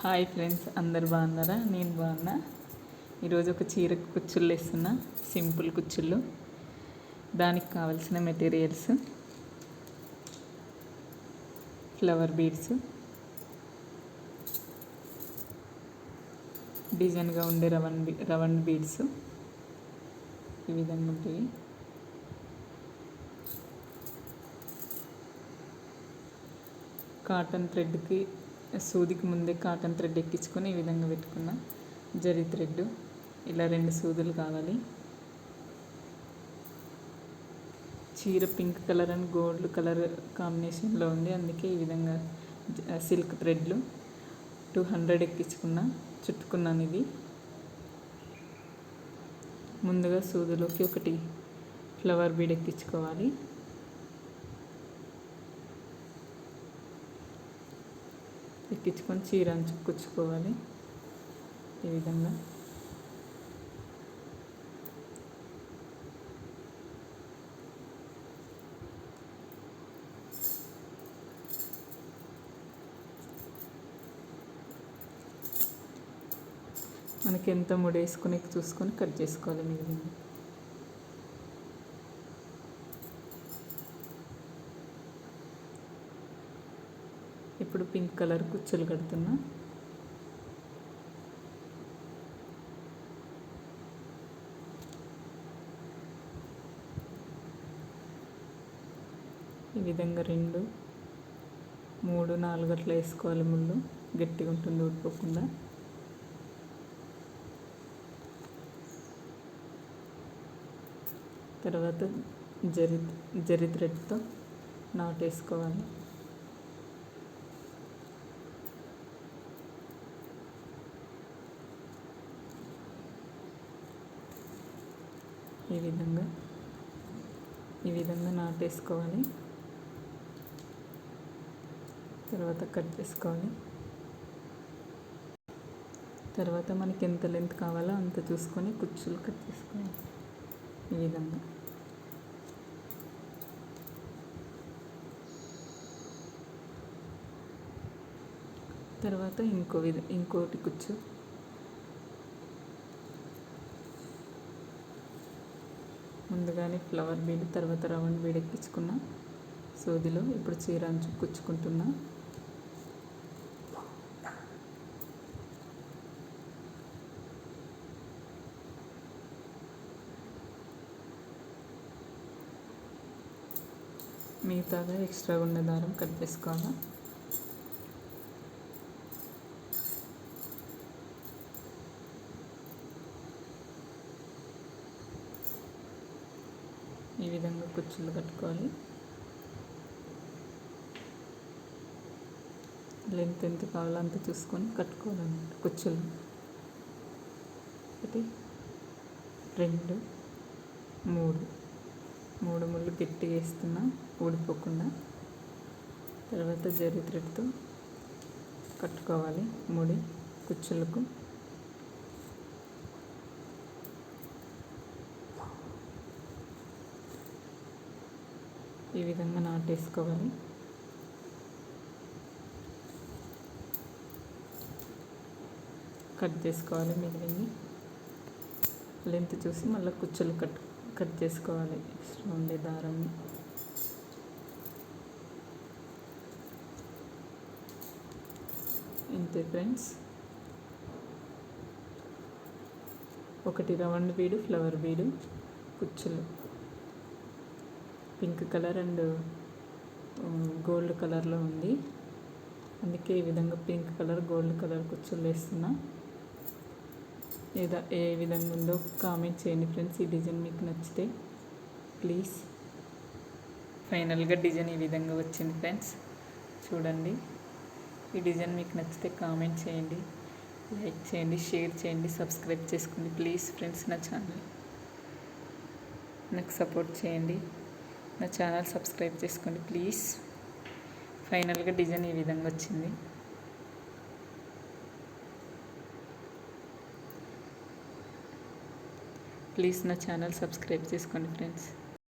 Hi friends అందరు బాగున్నారా? నేను బాగున్నా. ఈరోజు ఒక చీర కుచ్చుళ్ళు వేస్తున్నా సింపుల్ కుచ్చుళ్ళు దానికి కావాల్సిన మెటీరియల్స్ ఫ్లవర్ బీడ్స్ డిజైన్గా ఉండే రవన్ బీ రవన్ బీడ్స్. ఈ విధంగా ఉంటాయి. కాటన్ థ్రెడ్కి సూదికి ముందే కాటన్ థ్రెడ్ ఎక్కించుకొని ఈ విధంగా పెట్టుకున్నా జరి థ్రెడ్. ఇలా రెండు సూదులు కావాలి. చీర pink colour and gold colour కాంబినేషన్లో ఉంది. అందుకే ఈ విధంగా సిల్క్ థ్రెడ్లు టూ హండ్రెడ్ ఎక్కించుకున్నా చుట్టుకున్నాను ఇది ముందుగా సూదులోకి ఒకటి ఫ్లవర్ బీడ్ ఎక్కించుకోవాలి. ఎక్కించుకొని చీర కుచ్చుకోవాలి ఈ విధంగా. మనకి ఎంత ముడేసుకుని చూసుకొని కట్ చేసుకోవాలి మిగిలింది ఇప్పుడు పింక్ కలర్ కుచ్చులు కడుతున్నా. ఈ విధంగా రెండు మూడు నాలుగు అట్లా వేసుకోవాలి ముళ్ళు. గట్టిగా ఉంటుంది ఊడిపోకుండా. తర్వాత జరి జరి థ్రెడ్తో నాట్ వేసుకోవాలి. ఈ విధంగా ఈ విధంగా నాటేసుకోవాలి. తర్వాత కట్ చేసుకోవాలి. తర్వాత మనకి ఎంత లెంత్ కావాలో అంత చూసుకొని కుచ్చులు కట్ చేసుకోవాలి. ఈ విధంగా. తర్వాత ఇంకో విధ ఇంకోటి కుచ్చు. ముందుగానే ఫ్లవర్ బీడ్ తర్వాత రౌండ్ బీడ్ ఎక్కించుకున్న. సూదిలో ఇప్పుడు చీర అంచు కుచ్చుకుంటున్నా మిగతాగా ఎక్స్ట్రా ఉన్న దారం కట్ చేసుకోవాలా? ఈ విధంగా కుచ్చులు కట్టుకోవాలి. లెంత్ ఎంత కావాలో అంత చూసుకొని కట్టుకోవాలన్నమాట కుచ్చులు ఒకటి రెండు మూడు. మూడు ముళ్ళు గట్టిగా వేస్తున్నా ఊడిపోకుండా. తర్వాత జరి థ్రెడ్తో కట్టుకోవాలి ముడి కుచ్చులకు ఈ విధంగా నాటేసుకోవాలి కట్ చేసుకోవాలి మిగిలింది. లెంత్ చూసి మళ్ళీ కుచ్చులు కట్ కట్ చేసుకోవాలి. ఎక్స్ట్రా ఉండే దారాన్ని ఇంతే ఫ్రెండ్స్. ఒకటి రౌండ్ బీడు ఫ్లవర్ బీడు కుచ్చులు. పింక్ కలర్ అండ్ గోల్డ్ కలర్లో ఉంది. అందుకే ఈ విధంగా పింక్ కలర్ గోల్డ్ కలర్ కుచ్చులు వేస్తున్నా ఏదా ఏ విధంగా ఉందో కామెంట్ చేయండి ఫ్రెండ్స్. ఈ డిజైన్ మీకు నచ్చితే ప్లీజ్. ఫైనల్గా డిజైన్ ఈ విధంగా వచ్చింది ఫ్రెండ్స్. చూడండి. ఈ డిజైన్ మీకు నచ్చితే కామెంట్ చేయండి లైక్ చేయండి షేర్ చేయండి సబ్స్క్రైబ్ చేసుకోండి. ప్లీజ్ ఫ్రెండ్స్ నా ఛానల్. నాకు సపోర్ట్ చేయండి. నా ఛానల్ సబ్స్క్రైబ్ చేసుకోండి ప్లీజ్. ఫైనల్గా డిజైన్ ఈ విధంగా వచ్చింది. ప్లీజ్ నా ఛానల్ సబ్స్క్రైబ్ చేసుకోండి ఫ్రెండ్స్.